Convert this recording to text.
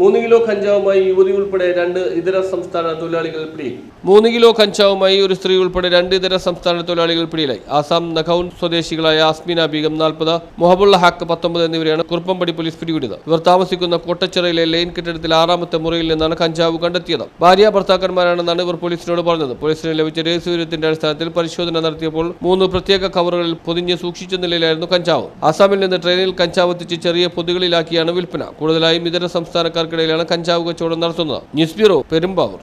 മൂന്ന് കിലോ കഞ്ചാവുമായി യുവതി ഉൾപ്പെടെ രണ്ട് ഇതര സംസ്ഥാന തൊഴിലാളികൾ പിടിയിൽ. മൂന്ന് കിലോ കഞ്ചാവുമായി ഒരു സ്ത്രീ ഉൾപ്പെടെ രണ്ട് ഇതര സംസ്ഥാന തൊഴിലാളികൾ പിടിയിലായി. ആസാം നഖൌൻ സ്വദേശികളായ ആസ്മിന ബീഗം നാൽപ്പത് മൊഹബുള്ള ഹാക്ക് പത്തൊമ്പത് എന്നിവരെയാണ് കുറുപ്പംപടി പോലീസ് പിടികൂടിയത്. ഇവർ താമസിക്കുന്ന കോട്ടച്ചിറയിലെ ലൈൻ കെട്ടിടത്തിൽ ആറാമത്തെ മുറിയിൽ നിന്നാണ് കഞ്ചാവ് കണ്ടെത്തിയത്. ഭാര്യ ഭർത്താക്കന്മാരാണെന്നാണ് ഇവർ പോലീസിനോട് പറഞ്ഞത്. പോലീസിന് ലഭിച്ച രഹസ്യവിവരത്തിന്റെ അടിസ്ഥാനത്തിൽ പരിശോധന നടത്തിയപ്പോൾ മൂന്ന് പ്രത്യേക കവറുകളിൽ പൊതിഞ്ഞ് സൂക്ഷിച്ച നിലയിലായിരുന്നു കഞ്ചാവ്. ആസാമിൽ നിന്ന് ട്രെയിനിൽ കഞ്ചാവ് എത്തിച്ച് ചെറിയ പൊതികളിലാക്കിയാണ് വിൽപ്പന. കൂടുതലായും ഇതര സംസ്ഥാനക്കാർക്കിടയിലാണ് കഞ്ചാവ് കച്ചവടം നടത്തുന്നത്. News bureau Perumbavoor.